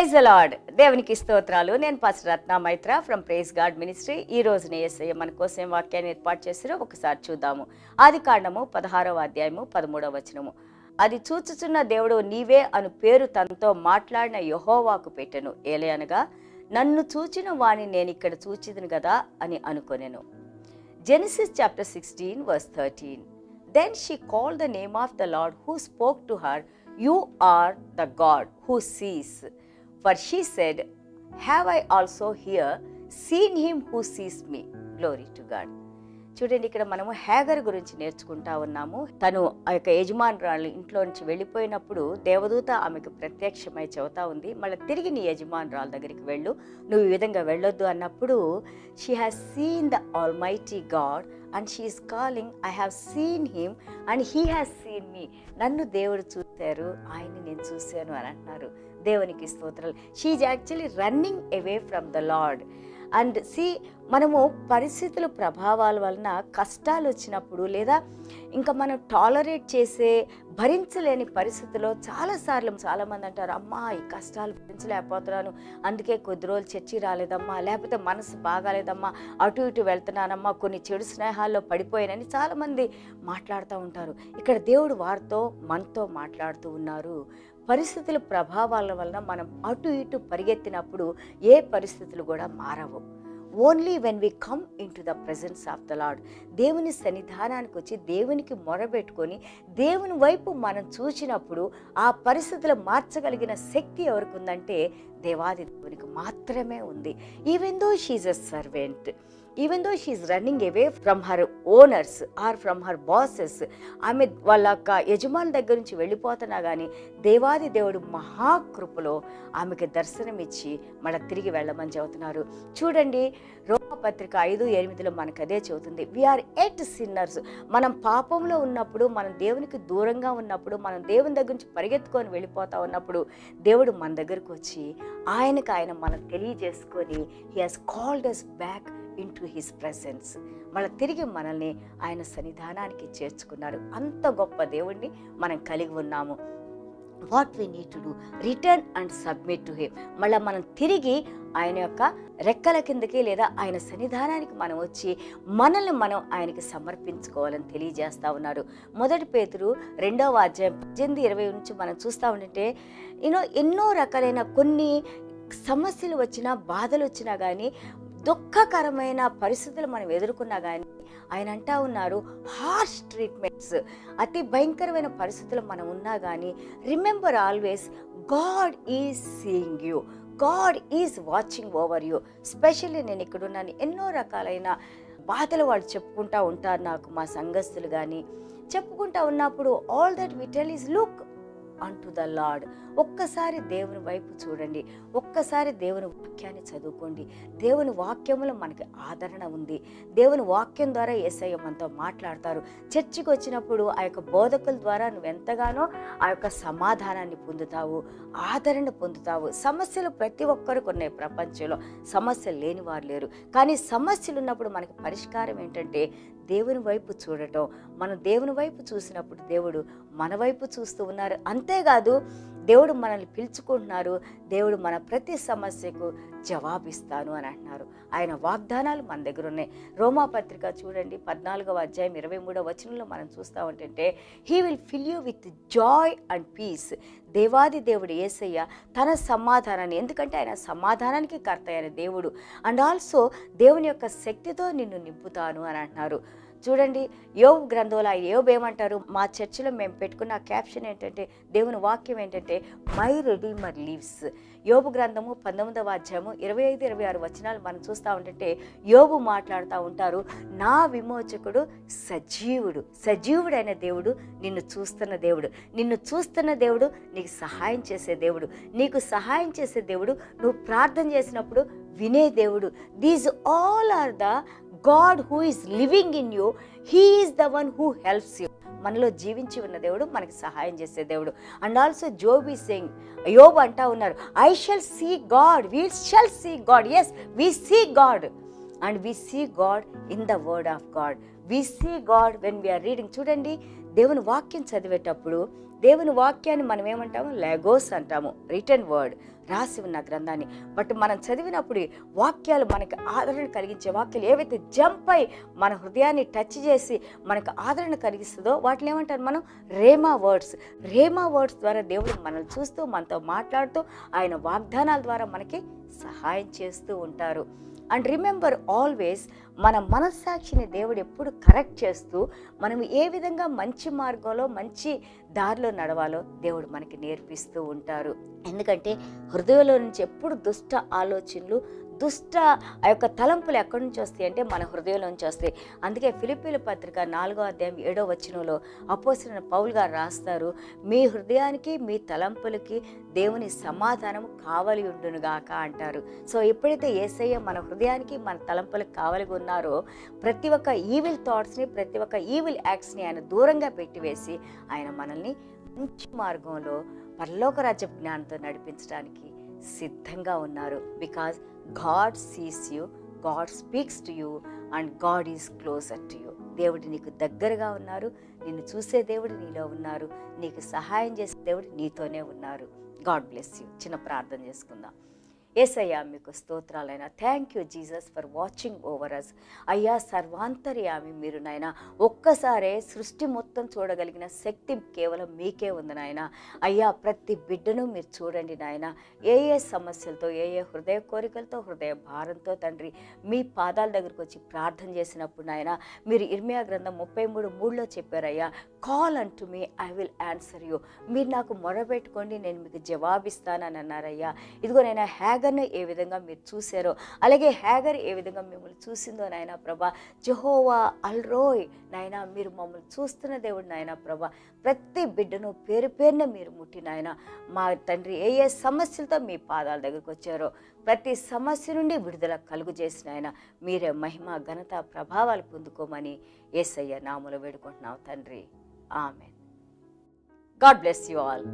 Praise lord. దేవునికి స్తోత్రాలు. నేను pass Ratna Maitra from praise God ministry. ఈ రోజున ఏసయ్య మన కోసం వాక్యాన్ని ఏర్పాటు చేసిరో ఒకసారి చూద్దాము. ఆది కాండము పదహారవ అధ్యాయము పదమూడవ వచనము. అది చూచుచున్న దేవుడు నీవే అను పేరు తనతో మాట్లాడిన యహోవాకు పెట్టెను. ఏలే అనగా నన్ను చూచిన వాణ్ణి నేను ఇక్కడ చూచిదను కదా అని అనుకొనెను. Genesis chapter 16, verse 13. Then she called the name of the Lord who spoke to her You are the God who sees For she said, Have I also here seen him who sees me? Glory to God. చూడండి ఇక్కడ మనము హ్యాగర్ గురించి నేర్చుకుంటా ఉన్నాము తను ఆ యొక్క యజమానురాలు ఇంట్లో నుంచి వెళ్ళిపోయినప్పుడు దేవదూత ఆమెకు ప్రత్యక్షమై చెబుతా ఉంది మళ్ళీ తిరిగి నీ యజమానురాల దగ్గరికి వెళ్ళు నువ్వు ఈ విధంగా వెళ్ళొద్దు అన్నప్పుడు she has seen the almighty God and she is calling I have seen him and he has seen me నన్ను దేవుడు చూ చూశారు. ఆయన్ని నేను చూశాను అని అంటున్నారు. దేవునికి స్తోత్రాలు. She actually running away from the Lord and C మనము పరిస్థితుల ప్రభావాల వలన కష్టాలు వచ్చినప్పుడు లేదా ఇంకా మనం టాలరేట్ చేసే భరించలేని పరిస్థితుల్లో చాలాసార్లు చాలామంది అంటారు అమ్మా ఈ కష్టాలు భరించలేకపోతున్నాను. అందుకే కొద్ది రోజులు చర్చి రాలేదమ్మా లేకపోతే మనసు బాగాలేదమ్మా అటు ఇటు వెళ్తున్నానమ్మా కొన్ని చెడు స్నేహాల్లో పడిపోయానని చాలామంది మాట్లాడుతూ ఉంటారు. ఇక్కడ దేవుడు వారితో మనతో మాట్లాడుతూ ఉన్నారు. పరిస్థితుల ప్రభావాల వలన మనం అటు ఇటు పరిగెత్తినప్పుడు ఏ పరిస్థితులు కూడా మారవు. Only when we come into the presence of the Lord దేవుని సన్నిధానానికి వచ్చి దేవునికి మొరబెట్టుకొని దేవుని వైపు మనం చూసినప్పుడు ఆ పరిస్థితులు మార్చగలిగిన శక్తి ఎవరికి ఉందంటే దేవాది దేవునికి మాత్రమే ఉంది. Even though she a servant even though she running away from her owners or from her bosses ఆమె వాళ్ళ యొక్క యజమాని దగ్గర నుంచి వెళ్ళిపోతున్నా కానీ దేవాది దేవుడు మహాకృపలో ఆమెకి దర్శనమిచ్చి మళ్ళీ తిరిగి వెళ్ళమని చెబుతున్నారు. చూడండి రూపపత్రిక ఐదు ఎనిమిదిలో మనకు అదే చెబుతుంది. వీఆర్ ఎట్ సిన్నర్స్ మనం పాపంలో ఉన్నప్పుడు మనం దేవునికి దూరంగా ఉన్నప్పుడు మనం దేవుని దగ్గర నుంచి పరిగెత్తుకొని వెళ్ళిపోతా ఉన్నప్పుడు దేవుడు మన దగ్గరకు వచ్చి ఆయనకు ఆయన మనం తెలియజేసుకొని he has called us back into his presence మళ్ళీ తిరిగి మనల్ని ఆయన సన్నిధానానికి చేర్చుకున్నారు అంత గొప్ప దేవుణ్ణి మనం కలిగి ఉన్నాము. What we need to do return and submit to him మళ్ళీ మనం తిరిగి ఆయన యొక్క రెక్కల కిందకి లేదా ఆయన సన్నిధానానికి మనం వచ్చి మనల్ని మనం ఆయనకి సమర్పించుకోవాలని తెలియజేస్తూ ఉన్నాడు. మొదటి పేతురు రెండవ అధ్యాయం పద్దెనిమిది ఇరవై నుంచి మనం చూస్తూ ఉంటే యూనో ఎన్నో రకాలైన కొన్ని సమస్యలు వచ్చినా బాధలు వచ్చినా కానీ దుఃఖకరమైన పరిస్థితులు మనం ఎదుర్కొన్నా కానీ ఆయన అంటా ఉన్నారు హార్ష్ ట్రీట్మెంట్స్ అతి భయంకరమైన పరిస్థితులు మనం ఉన్నా కానీ remember always God is seeing you God is watching over you. Especially నేను ఇక్కడ ఉన్నాను ఎన్నో రకాలైన బాధలు వాళ్ళు చెప్పుకుంటా ఉంటారు నాకు మా సంఘస్థులు కానీ చెప్పుకుంటా ఉన్నప్పుడు all that we tell is look unto the Lord ఒక్కసారి దేవుని వైపు చూడండి. ఒక్కసారి దేవుని వాక్యాన్ని చదువుకోండి. దేవుని వాక్యములో మనకి ఆదరణ ఉంది. దేవుని వాక్యం ద్వారా ఏసయ్య మనతో మాట్లాడతారు. చర్చికి వచ్చినప్పుడు ఆ యొక్క బోధకుల ద్వారా నువ్వు ఎంతగానో ఆ యొక్క సమాధానాన్ని పొందుతావు ఆదరణ పొందుతావు. సమస్యలు ప్రతి ఒక్కరికి ఉన్నాయి ప్రపంచంలో. సమస్యలు లేని వారు లేరు. కానీ సమస్యలు ఉన్నప్పుడు మనకి పరిష్కారం ఏంటంటే దేవుని వైపు చూడటం. మనం దేవుని వైపు చూసినప్పుడు దేవుడు మన వైపు చూస్తూ ఉన్నారు. అంతేకాదు దేవుడు మనల్ని పిలుచుకుంటున్నారు. దేవుడు మన ప్రతి సమస్యకు జవాబిస్తాను అని అంటున్నారు. ఆయన వాగ్దానాలు మన దగ్గర ఉన్నాయి. రోమాపత్రిక చూడండి పద్నాలుగవ అధ్యాయం ఇరవై మూడవ వచనంలో మనం చూస్తూ ఉంటుంటే he will fill you with joy and peace దేవాది దేవుడు ఏసయ్య తన సమాధానాన్ని ఎందుకంటే ఆయన సమాధానానికి కర్త అయిన దేవుడు. అండ్ ఆల్సో దేవుని యొక్క శక్తితో నిన్ను నింపుతాను అని అంటున్నారు. చూడండి యోబు గ్రంథంలో యోబు ఏమంటారు? మా చర్చిలో మేము పెట్టుకున్న క్యాప్షన్ ఏంటంటే దేవుని వాక్యం ఏంటంటే మై రెడీమర్ లీవ్స్ యోబు గ్రంథము పంతొమ్మిదవ అధ్యాయము ఇరవై ఐదు ఇరవై ఆరు వచనాలు మనం చూస్తూ ఉంటుంటే యోబు మాట్లాడుతూ ఉంటారు నా విమోచకుడు సజీవుడు. సజీవుడైన దేవుడు నిన్ను చూస్తున్న దేవుడు. నిన్ను చూస్తున్న దేవుడు నీకు సహాయం చేసే దేవుడు. నీకు సహాయం చేసే దేవుడు నువ్వు ప్రార్థన చేసినప్పుడు వినే దేవుడు. These all are the God who is living in you he is the one who helps you మనలో జీవించి ఉన్న దేవుడు మనకి సహాయం చేసే దేవుడు. అండ్ ఆల్సో జోబీ సింగ్ యోబు అంటా ఉన్నారు I shall see God we shall see God as we see God and we see God in the word of God we see God when we are reading చూడండి దేవుని వాక్యం చదివేటప్పుడు దేవుని వాక్యాన్ని మనం ఏమంటాము? లెగోస్ అంటాము రిటర్న్ వర్డ్ రాసి ఉన్న గ్రంథాన్ని. బట్ మనం చదివినప్పుడు వాక్యాలు మనకి ఆదరణ కలిగించే వాక్యాలు ఏవైతే జంప్ అయి మన హృదయాన్ని టచ్ చేసి మనకు ఆదరణ కలిగిస్తుందో వాటిని ఏమంటారు మనం? రేమా వర్డ్స్ రేమా వర్డ్స్ ద్వారా దేవుడు మనల్ని చూస్తూ మనతో మాట్లాడుతూ ఆయన వాగ్దానాల ద్వారా మనకి సహాయం చేస్తూ ఉంటారు. అండ్ రిమెంబర్ ఆల్వేస్ మన మనస్సాక్షిని దేవుడు ఎప్పుడు కరెక్ట్ చేస్తూ మనం ఏ విధంగా మంచి మార్గంలో మంచి దారిలో నడవాలో దేవుడు మనకి నేర్పిస్తూ ఉంటారు. ఎందుకంటే హృదయంలో నుంచి ఎప్పుడు దుష్ట ఆలోచనలు దుష్ట ఆ యొక్క తలంపులు ఎక్కడి నుంచి వస్తాయి అంటే మన హృదయంలోంచి వస్తాయి. అందుకే ఫిలిపీల పత్రిక నాలుగో అధ్యాయం ఏడో వచనంలో అపోసిన పౌల్ గారు రాస్తారు మీ హృదయానికి మీ తలంపులకి దేవుని సమాధానం కావలి ఉండునుగాక అంటారు. సో ఎప్పుడైతే ఏసయ్య మన హృదయానికి మన తలంపులకు కావలి ఉన్నారో ప్రతి ఒక్క ఈవిల్ థాట్స్ని ప్రతి ఒక్క ఈవిల్ యాక్ట్స్ని ఆయన దూరంగా పెట్టివేసి ఆయన మనల్ని మంచి మార్గంలో పరలోక రాజ్య జ్ఞానంతో నడిపించడానికి సిద్ధంగా ఉన్నారు. Because God sees you God speaks to you and God is closer to you దేవుడు నీకు దగ్గరగా ఉన్నారు. నిన్ను చూసే దేవుడు నీలో ఉన్నారు. నీకు సహాయం చేసే దేవుడు నీతోనే ఉన్నారు. గాడ్ బ్లెస్ యూ చిన్న ప్రార్థన చేసుకుందాం. ఏసయ్యా మీకు స్తోత్రాలైనా. Thank you Jesus for watching over us అయ్యా సర్వాంతర్యామి మీరు నాయన. ఒక్కసారే సృష్టి మొత్తం చూడగలిగిన శక్తి కేవలం మీకే ఉంది నాయన. అయ్యా ప్రతి బిడ్డను మీరు చూడండి నాయన. ఏ ఏ సమస్యలతో ఏ ఏ హృదయ కోరికలతో హృదయ భారంతో తండ్రి మీ పాదాల దగ్గరకు వచ్చి ప్రార్థన చేసినప్పుడు నాయన మీరు ఇర్మియా గ్రంథం ముప్పై మూడు మూడులో చెప్పారయ్యా call unto me I will answer you మీరు నాకు మొరబెట్టుకోండి నేను మీకు జవాబిస్తానని అన్నారయ్యా. ఇదిగో నేను హ్యాగర్ను ఏ విధంగా మీరు చూశారో అలాగే హ్యాగర్ ఏ విధంగా మిమ్మల్ని చూసిందో నాయన ప్రభా జహోవా అల్రోయ్ నాయన మీరు మమ్మల్ని చూస్తున్న దేవుడు నాయన ప్రభా ప్రతి బిడ్డను పేరు పేరున మీరు ముట్టినాయన మా తండ్రి ఏ ఏ సమస్యలతో మీ పాదాల దగ్గరకు వచ్చారో ప్రతి సమస్య నుండి విడుదల కలుగు చేసిన ఆయన మీరే మహిమ ఘనత ప్రభావాలు పొందుకోమని ఏసయ్య నామలు వేడుకుంటున్నావు తండ్రి. ఆమె గాడ్ బ్లెస్ యు ఆల్.